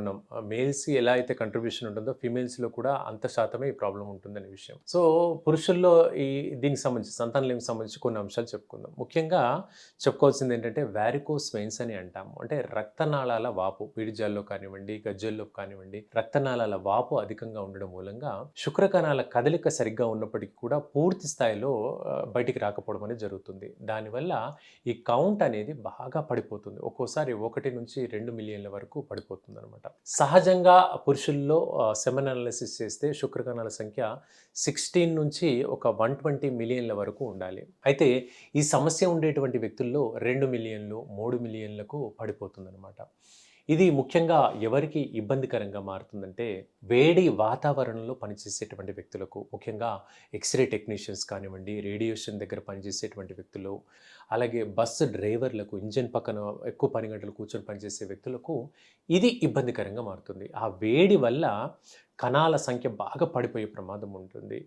ఉన్నాం మేల్స్ ఎలా అయితే కంట్రిబ్యూషన్ ఉంటుందో ఫీమేల్స్లో కూడా అంత శాతమే ఈ ప్రాబ్లం ఉంటుందనే విషయం. సో పురుషుల్లో ఈ దీనికి సంబంధించి సంతానలేమికి సంబంధించి కొన్ని అంశాలు చెప్పుకుందాం. ముఖ్యంగా చెప్పుకోవాల్సింది ఏంటంటే వ్యారికోస్ వెయిన్స్ అని అంటాము. అంటే రక్తనాళాల వాపు పీడిజాల్లో కానివ్వండి గజ్జల్లో కానివ్వండి రక్తనాళాల వాపు అధికంగా ఉండడం మూలంగా శుక్రకణాల కదలిక సరిగ్గా ఉన్నప్పటికీ కూడా పూర్తి స్థాయిలో బయటికి రాకపోవడం అనేది జరుగుతుంది. దానివల్ల ఈ కౌంట్ అనేది బాగా పడిపోతుంది. ఒక్కోసారి ఒకటి నుంచి రెండు మిలియన్ల వరకు పడిపోతుంది అనమాట సహజంగా పురుషుల్లో సెమన్ అనాలిసిస్ చేస్తే శుక్రకణాల సంఖ్య సిక్స్టీన్ నుంచి ఒక వన్ ట్వంటీ మిలియన్ల వరకు ఉండాలి. అయితే ఈ సమస్య ఉండేటువంటి వ్యక్తుల్లో రెండు మిలియన్లు మూడు మిలియన్లకు పడిపోతుందన్నమాట. ఇది ముఖ్యంగా ఎవరికి ఇబ్బందికరంగా మారుతుందంటే వేడి వాతావరణంలో పనిచేసేటువంటి వ్యక్తులకు ముఖ్యంగా ఎక్స్రే టెక్నీషియన్స్ కానివ్వండి రేడియేషన్ దగ్గర పనిచేసేటువంటి వ్యక్తులు అలాగే బస్సు డ్రైవర్లకు ఇంజన్ పక్కన ఎక్కువ పని గంటలు కూర్చొని పనిచేసే వ్యక్తులకు ఇది ఇబ్బందికరంగా మారుతుంది. ఆ వేడి వల్ల కణాల సంఖ్య బాగా పడిపోయే ప్రమాదం ఉంటుంది.